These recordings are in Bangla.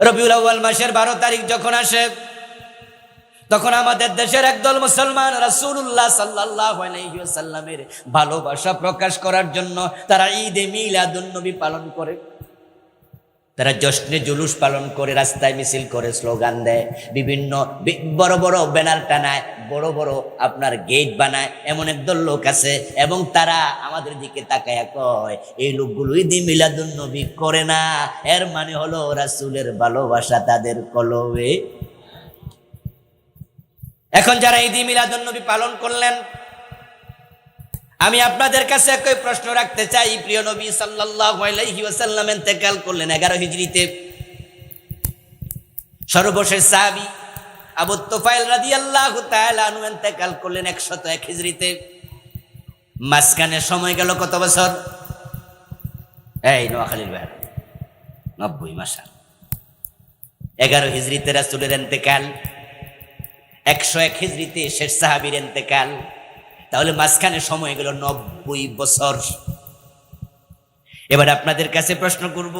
রবিউল আউ্য়াল মাসের বারো তারিখ যখন আসে, তখন আমাদের দেশের একদল মুসলমান রাসূলুল্লাহ সাল্লাল্লাহু আলাইহি ওয়াসাল্লামের ভালোবাসা প্রকাশ করার জন্য তারা ঈদে মিলাদুন্নবী পালন করে। তারা জশ্নে জুলুস পালন করে, রাস্তায় মিছিল করে, স্লোগান দেয়। বিভিন্ন বড় বড় ব্যানার টানায়, বড় বড় আপনার গেট বানায়, এমন একদল লোক আছে। এবং তারা আমাদের দিকে তাকায় কয়, এই লোকগুলো ঈদে মিলাদুন্নবী করে না। এর মানে হলো রাসূলের ভালোবাসা তাদের কলবে। এখন যারা ঈদে মিলাদুন্নবী পালন করলেন আমি আপনাদের কাছে একই প্রশ্ন রাখতে চাই। প্রিয় নবী ওয়াসাল্লাম ইন্তেকাল করলেন 11 হিজরিতে সর্বশেষ সাহাবী আবু তুফাইল রাদিয়াল্লাহু তাআলা আনহু ইন্তেকাল করলেন 101 হিজরিতে মাঝখানে সময় গেল কত বছর? এই নোয়াখালীর ভাই, নব্বই মাসা। এগারো হিজরিতে রাসূলের ইন্তেকাল, একশো এক হিজরিতে শেষ সাহাবীর ইন্তেকাল তাহলে মাঝখানে সময় গেল নব্বই বছর। এবার আপনাদের কাছে প্রশ্ন করব,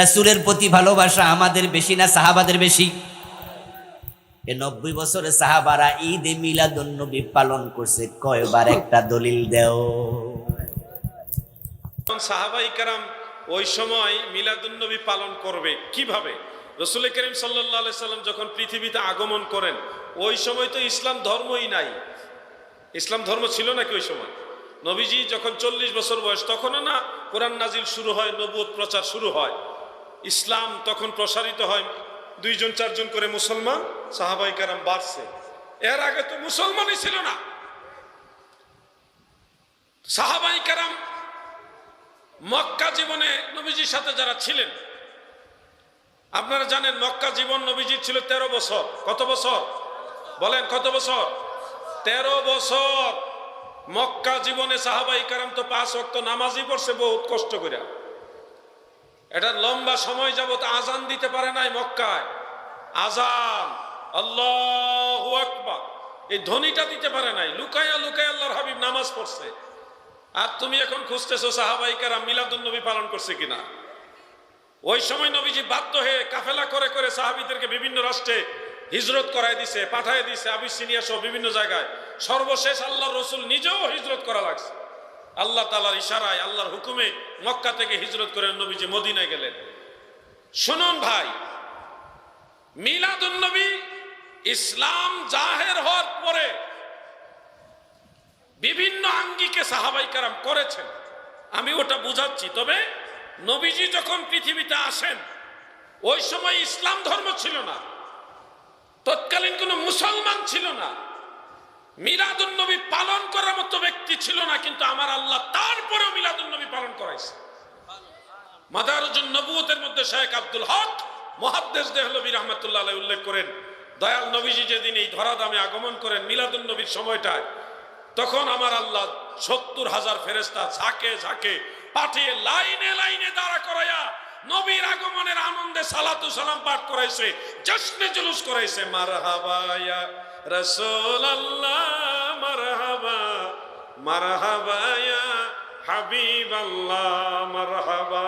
রাসূলের প্রতি ভালোবাসা আমাদের বেশি না সাহাবাদের বেশি? এ নব্বই বছরে সাহাবারা ঈদ এ পালন করছে, কয়বার একটা দলিল দেও। সাহাবাই কারাম ওই সময় মিলাদুন্নবী পালন করবে, কীভাবে? রসুল করিম সাল্লাম যখন পৃথিবীতে আগমন করেন, ওই সময় তো ইসলাম ধর্মই নাই। ইসলাম ধর্ম ছিল নাকি ওই সময়? নবীজি যখন চল্লিশ বছর বয়স, তখনও না কোরআন নাজিল শুরু হয়, নবুয়ত প্রচার শুরু হয়। ইসলাম তখন প্রসারিত হয় দুইজন, চারজন করে মুসলমান, সাহাবাই কারাম বাড়ছে। এর আগে তো মুসলমানই ছিল না। সাহাবাই কারাম মক্কা জীবনে নবীজির সাথে যারা ছিলেন, আপনারা জানেন মক্কা জীবন নবীজির ছিল তেরো বছর। কত বছর? বলেন কত বছর? তেরো বছর মক্কা জীবনে সাহাবাই কারাম তো পাঁচ অক্ত নামাজই পড়ছে, বহুত কষ্ট করে এটা লম্বা সময় যাবত আজান দিতে পারে নাই মক্কায়। আজান আল্লাহ আকবার। এই ধ্বনিটা দিতে পারে নাই। লুকায়া লুকায়া আল্লাহর হাবিব নামাজ পড়ছে। আর তুমি এখন খুঁজতেছো সাহাবাইকারা মিলাদুন নবী পালন করছে কিনা। ওই সময় নবীজি বাধ্য হয়ে কাফেলা করে করে সাহাবিদেরকে বিভিন্ন রাষ্ট্রে হিজরত করাই দিছে পাঠাই দিছে আবিসিনিয়া সহ বিভিন্ন জায়গায়। সর্বশেষ আল্লাহ রসুল নিজেও হিজরত করা লাগছে। আল্লাহ তালার ইশারায়, আল্লাহর হুকুমে মক্কা থেকে হিজরত করে নবীজি মদিনায় গেলেন। শুনুন ভাই মিলাদুন নবী ইসলাম জাহের হওয়ার পরে বিভিন্ন আঙ্গিকে সাহাবাই কারাম করেছেন। আমি ওটা বুঝাচ্ছি, তবে নবীজি যখন পৃথিবীতে আসেন, ওই সময় ইসলাম ধর্ম ছিল না। তৎকালীন কোনো মুসলমান ছিল না। মিলাদুন নবী পালন করার মতো ব্যক্তি ছিল না, কিন্তু আমার আল্লাহ তারপরেও মিলাদুন নবী পালন করাইছে। মাদারুজুন নবুয়তের মধ্যে শেখ আব্দুল হক, মহাদ্দেশ দেহলবী রহমতুল্লাহ উল্লেখ করেন, দয়াল নবীজি যেদিন এই ধরাধামে আগমন করেন মিলাদুন নবীর সময়টায়, তখন আমার আল্লাহ সত্তর হাজার ফেরেস্তা ঝাঁকে ঝাঁকে পাঠিয়ে লাইনে লাইনে দাঁড়া করাইয়া নবীর আগমনের আনন্দে সালাতু সালাম পাঠ করাইছে, জশ্নে জুলুস করাইছে মারহাবায়া রসুল আল্লাহ মারহাবা মারহাবায়া হাবিব আল্লাহ মারহাবা।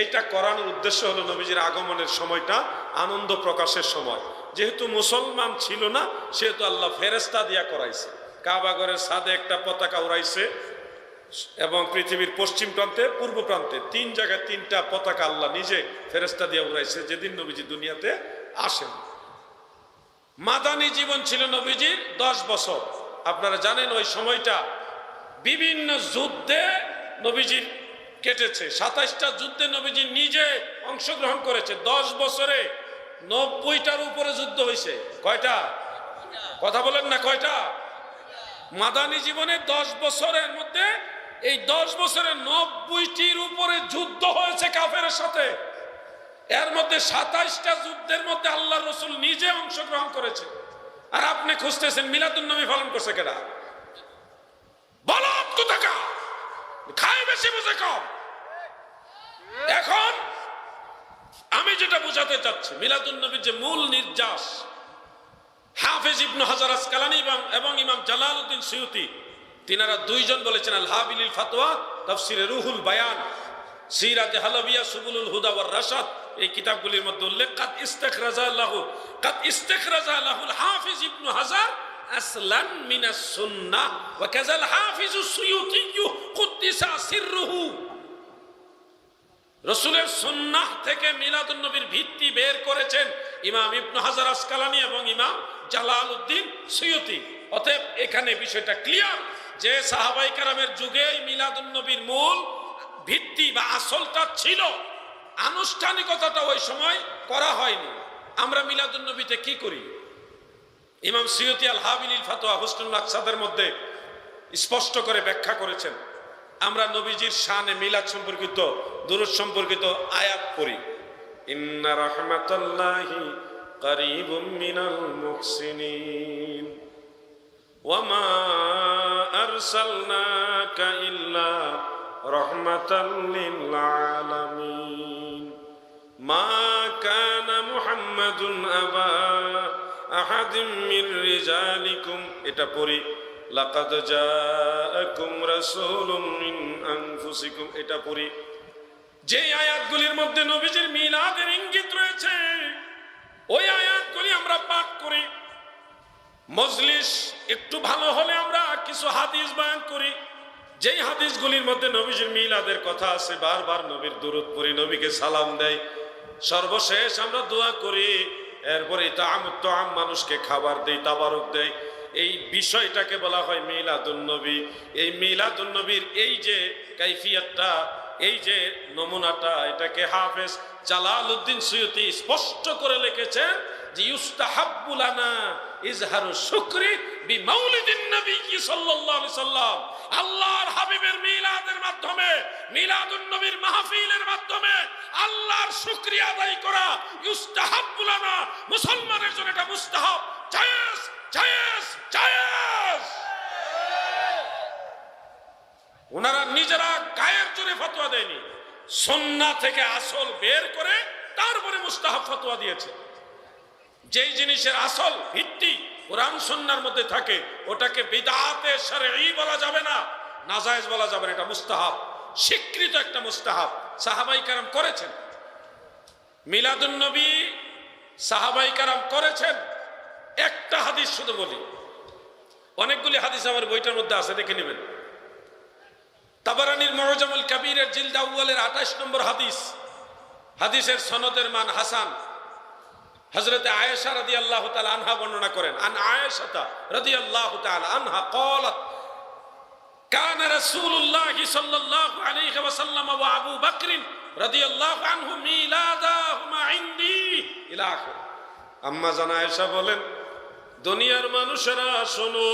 এইটা করানোর উদ্দেশ্য হলো নবীজির আগমনের সময়টা, আনন্দ প্রকাশের সময়। যেহেতু মুসলমান ছিল না, সেহেতু আল্লাহ ফেরেস্তা দিয়া করাইছে। কাবাগরের সাদে একটা পতাকা উড়াইছে এবং পৃথিবীর পশ্চিম প্রান্তে, পূর্ব প্রান্তে তিন জায়গায় তিনটা পতাকা আল্লাহ নিজে ফেরেস্তা দিয়ে উড়াইছে যেদিন নবীজি দুনিয়াতে আসেন। মাদানী জীবন ছিল নবীজির দশ বছর। আপনারা জানেন ওই সময়টা বিভিন্ন যুদ্ধে নবীজির কেটেছে। সাতাইশটা যুদ্ধে নবীজি নিজে অংশগ্রহণ করেছে। দশ বছরে নব্বইটার উপরে যুদ্ধ হয়েছে। কয়টা? কথা বলেন না কয়টা? মাদানী জীবনে দশ বছরের মধ্যে এই দশ বছরে নব্বইটির উপরে যুদ্ধ হয়েছে কাফের সাথে। এর মধ্যে সাতাইশটা যুদ্ধের মধ্যে আল্লাহ রসুল নিজে অংশগ্রহণ করেছে। আর আপনি খুঁজতেছেন, মিলাদুন নবী পালন করছে কেনা বলদ কোথাকা খায় বেশি বুঝে কম। এখন আমি যেটা বুঝাতে চাচ্ছি, মিলাদুন নবীর যে মূল নির্যাস, হাফেজ ইবনু হাজার আসকালানি এবং এবং ইমাম জালালউদ্দিন সিউতি তিনারা দুইজন বলেছেন আল হাবিলিল ফাতোয়া, তাফসিরে রুহুল বায়ান, সিরাতে হালাবিয়া, সুবুলুল হুদা ওয়ার রাশাদ, এই কিতাবগুলির মধ্যে উল্লেখ কাত ইস্তেখরাজা লাহু কাত ইস্তেখরাজা লাহুল হাফিজ ইবনু হাজার আসলান মিনাস সুন্নাহ ওয়া কাযাল হাফিজ সুয়ুতি কুদ্দিসা সিররুহু রসুলের সুন্নাহ থেকে মিলাদুন নবীর ভিত্তি বের করেছেন ইমাম ইবনু হাজার আসকালানি এবং ইমাম জালাল উদ্দিন সৈয়তি অতএব এখানে বিষয়টা ক্লিয়ার যে সাহাবাই কারামের যুগে মিলাদুন নবীর মূল ভিত্তি বা আসলটা ছিল, আনুষ্ঠানিকতাটা ওই সময় করা হয়নি। আমরা মিলাদুন নবীতে কি করি? ইমাম সৈয়দি আল হাবিল ফাতোয়া হুসনুল আকসাদের মধ্যে স্পষ্ট করে ব্যাখ্যা করেছেন, আমরা নবীজির শানে মিলাদ সম্পর্কিত, দুরুদ সম্পর্কিত আয়াত পড়ি। ইন্না রাহমাতাল্লাহি মিনাল মুহসিনিন। ওয়ামা লিল আলামিন মা কানা মুহাম্মাদুন আবা আহাদিম মির রিজালিকুম এটা পড়ি লাকাদ জাআকুম রাসূলুম মিন আনফুসিকুম এটা পড়ি যে আয়াতগুলির মধ্যে নবীজির মিলাদের ইঙ্গিত রয়েছে, ওই আয়াতগুলি আমরা পাঠ করি। মজলিস একটু ভালো হলে আমরা কিছু হাদিস বয়ান করি। যেই হাদিসগুলির মধ্যে নবীজির মিলাদের কথা আছে, বারবার নবীর দূরত পড়ি নবীকে সালাম দেয়। সর্বশেষ আমরা দোয়া করি, এরপরে তাম তাম মানুষকে খাবার দেই তাবারক দেয়। এই বিষয়টাকে বলা হয় মিলাদুন নবী। এই মিলাদুন নবীর এই যে কাইফিয়াতটা, এই যে নমুনাটা, এটাকে হাফেজ জালাল উদ্দিন সৈয়দি স্পষ্ট করে লিখেছেন যে ইউস্তাহাব্বুলানা ইজহারু শুকরি বি মাউলিদিন নবী সাল্লাল্লাহু আলাইহি আল্লাহর হাবিবের মিলাদের মাধ্যমে, মিলাদুন নবীর মাহফিলের মাধ্যমে আল্লাহর শুকরিয়া আদায় করা ইউস্তাহাব্বুলানা মুসলমানের জন্য এটা মুস্তাহাব জায়েজ জায়েজ জায়েজ! ওনারা নিজেরা গায়ের জোরে ফতোয়া দেয়নি। সন্না থেকে আসল বের করে তারপরে মুস্তাহাব ফতোয়া দিয়েছে। যেই জিনিসের আসল ভিত্তি কোরআন সন্ন্যার মধ্যে থাকে, ওটাকে বিদাতে সারি বলা যাবে না, নাজায়েজ বলা যাবে না, এটা মুস্তাহাব, স্বীকৃত একটা মুস্তাহাব, সাহাবাই কারাম করেছেন। মিলাদুন নবী সাহাবাই কারাম করেছেন। একটা হাদিস শুধু বলি, অনেকগুলি হাদিস আমার বইটার মধ্যে আছে, দেখে নেবেন। তাবারানির মরজামুল কাবিরের জিলদা উওয়ালের আঠাশ নম্বর হাদিস, হাদিসের সনদের মান হাসান। হজরত আয়েশা রাদি আল্লাহ আনহা বর্ণনা করেন আন আয়েশাতা রাদি আল্লাহ আনহা কলাত كان رسول الله صلى الله عليه وسلم وابو بكر رضي الله عنه ميلادهما عندي الى اخر আম্মা জানা আয়েশা বলেন দুনিয়ার মানুষেরা শোনো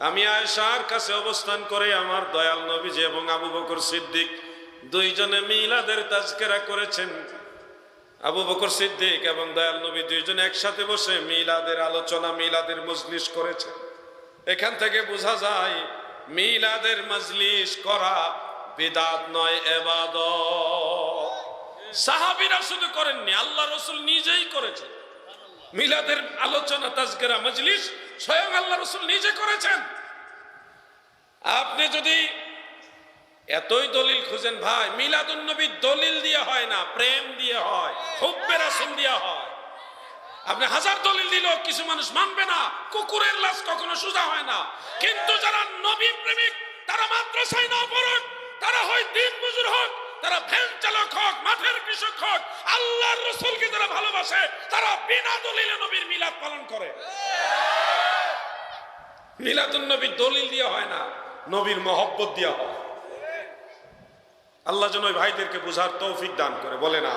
আমি আয়েশার কাছে অবস্থান করে আমার দয়াল নবীজি এবং আবু বকর সিদ্দিক দুইজনে মিলাদের তাজকেরা করেছেন আবু বকর সিদ্দিক এবং দয়াল নবী দুইজন একসাথে বসে মিলাদের আলোচনা, মিলাদের মজলিস করেছেন এখান থেকে বোঝা যায়, মিলাদের মজলিস করা বিদাত নয় এবাদ সাহাবিরা শুধু করেননি, আল্লাহ রসুল নিজেই করেছেন। মিলাদের আলোচনা, তাজকেরা মজলিস, স্বয়ং আল্লাহ রসুল নিজে করেছেন। আপনি যদি এতই দলিল খুঁজেন ভাই মিলাদুন নবী দলিল দিয়ে হয় না, প্রেম দিয়ে হয়, হুব্বে রাসুল দিয়ে হয়। আপনি হাজার দলিল দিল কিছু মানুষ মানবে না, কুকুরের লাশ কখনো সোজা হয় না। কিন্তু যারা নবী প্রেমিক, তারা মাদ্রাসায় না পড়ুক, তারা হয় দিন মজুর হোক, তারা ভ্যান চালক হোক, মাঠের কৃষক হোক, আল্লাহর রসুলকে যারা ভালোবাসে, তারা বিনা দলিলে নবীর মিলাদ পালন করে। মিলাদুন নবী দলিল দিয়ে হয় না, নবীর মহব্বত দিয়া হয়। আল্লাহ যেন ওই ভাইদেরকে বোঝার তৌফিক দান করে বলে না।